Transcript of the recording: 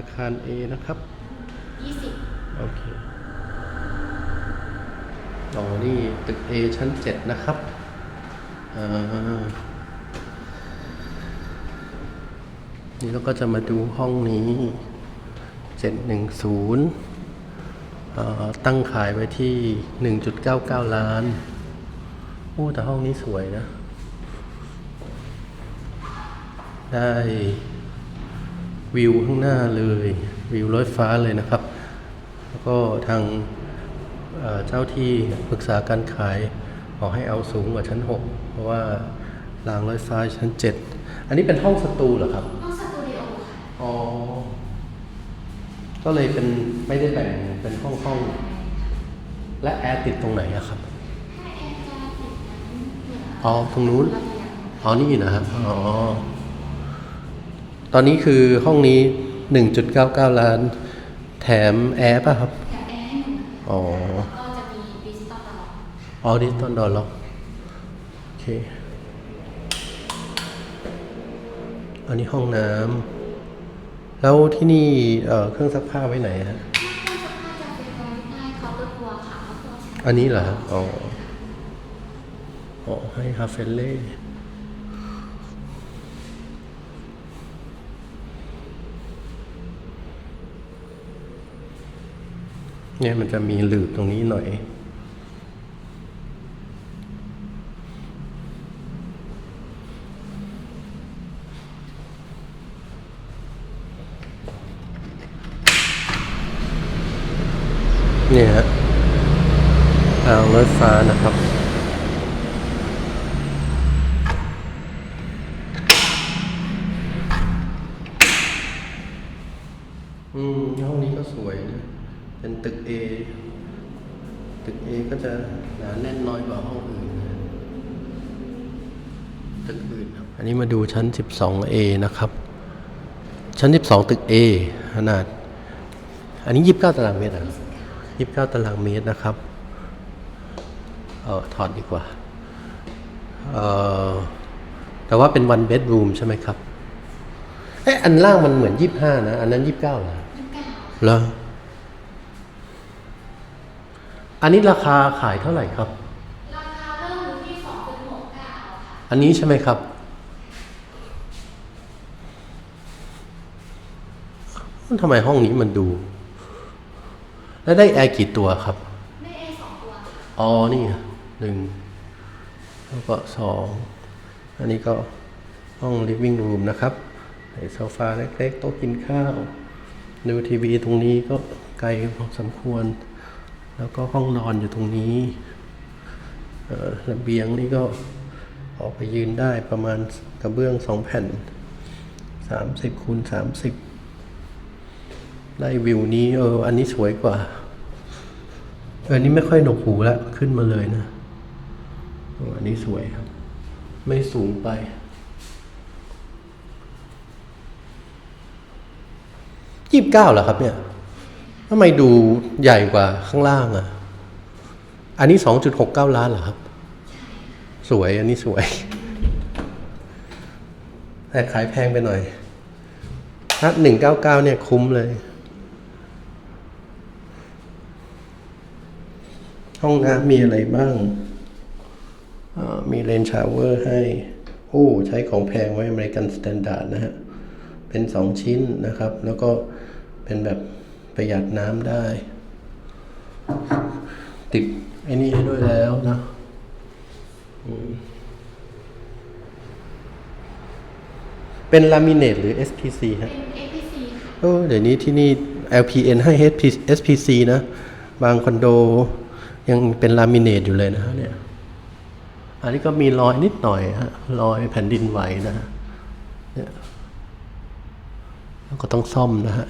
อาคาร A นะครับยี่สิบโอเคอ๋อนี่ตึก A ชั้น 7 นะครับอ่านี่เราก็จะมาดูห้องนี้ 710เอ่อตั้งขายไว้ที่ 1.99 ล้าน โอ้ แต่ห้องนี้สวยนะ ได้ วิวข้างหน้าเลยวิวรถฟ้าเลยนะครับ แล้วก็ทางเอ่อเจ้าที่ปรึกษาการขายบอกให้เอาสูงกว่าชั้น 6 เพราะว่ารางรถไฟฟ้าชั้น 7 อันนี้เป็นห้องสตูเหรอครับ ห้องสตูดิโอค่ะอ๋อ ก็เลยเป็นไม่ได้แบ่งเป็นห้องห้องๆและแอร์ติดตรงไหนอะครับถ้าแอร์จะติดนั้นเหลืออ๋อตรงนู้นระเบียงอ๋อนี่นะครับอ๋อ ตอนนี้คือห้องนี้ 1.99 ล้าน แถมแอร์ป่ะครับแถมแอร์ให้หนึ่งอ๋อ ก็จะมีดิจิตอลตลอดอ๋อดิจิตอลดอลล็อกโอเค อันนี้ห้องน้ำแล้วที่นี่เอ่อเครื่องซักผ้าไว้ไหนฮะ ถ้าเครื่องซักผ้าจะเป็นไว้ใต้เคาน์เตอร์ครัวค่ะแล้วก็ใช้อันนี้เหรอฮะอ๋อ อ๋อ ให้ฮาเฟลเล่ เนี่ยมันจะมีหลืบตรงนี้หน่อย เนี่ยฮะทางรถไฟฟ้านะครับอืมห้องนี้ก็สวยนะ เป็นตึก A ตึก A ก็จะหนาแน่นน้อยกว่าห้องอื่นนะตึกอื่นครับ อันนี้มาดูชั้น 12A นะครับ ชั้น 12 ตึก A ขนาด อันนี้ 29 ตารางเมตรอะ29ตารางเมตรนะครับ เออถอดดีกว่า เออแต่ว่าเป็น one bedroom ใช่ไหมครับ เอ๊ะ อันล่างมันเหมือน25นะ อันนั้น29เหรอยี่สิบเก้าเหรออั อันนี้ราคาขายเท่าไหร่ครับ ราคาเริ่มอยู่ที่สองจุดหกเก้าค่ะ อันนี้ใช่ไหมครับ ทำไมห้องนี้มันดู แล้วได้แอร์กี่ตัวครับ ได้แอร์สองตัว อ๋อ นี่หนึ่ง แล้วก็สอง อันนี้ก็ห้อง living room นะครับใส่โซฟาเล็กๆโต๊ะกินข้าว ดูทีวีตรงนี้ก็ไกลพอสมควร แล้วก็ห้องนอนอยู่ตรงนี้ระเบียงนี่ก็ออกไปยืนได้ประมาณกระเบื้องสองแผ่นสามสิบคูณสามสิบได้วิวนี้เอออันนี้สวยกว่าเออนนี้ไม่ค่อยหนกหูแล้วขึ้นมาเลยนะอ้อันนี้สวยครับ ไม่สูงไปยี่สิบเก้าเหรอครับเนี่ย ทำไมดูใหญ่กว่าข้างล่างอะ อันนี้สองจุดหกเก้าล้านเหรอครับ สวยอันนี้สวย แต่ขายแพงไปหน่อย ถ้าหนึ่งเก้าเก้าเนี่ยคุ้มเลย ห้องน้ำมีอะไรบ้างอ่ามีเลนชาวเวอร์ให้ โอ้ ใช้ของแพงไว้อเมริกันสแตนดาร์ดนะฮะ เป็นสองชิ้นนะครับ แล้วก็เป็นแบบ ประหยัดน้ำได้ ติดไอ้นี่ให้ด้วยแล้วนะอืมเป็นลามิเนตหรือ SPC ฮะ เป็น APC ค่ะเออเดี๋ยวนี้ที่นี่ LPN ให้ HP SPC นะ บางคอนโดยังเป็นลามิเนตอยู่เลยนะฮะเนี่ย อันนี้ก็มีรอยนิดหน่อยฮะ รอยแผ่นดินไหวนะฮะ เนี่ยแล้วก็ต้องซ่อมนะฮะ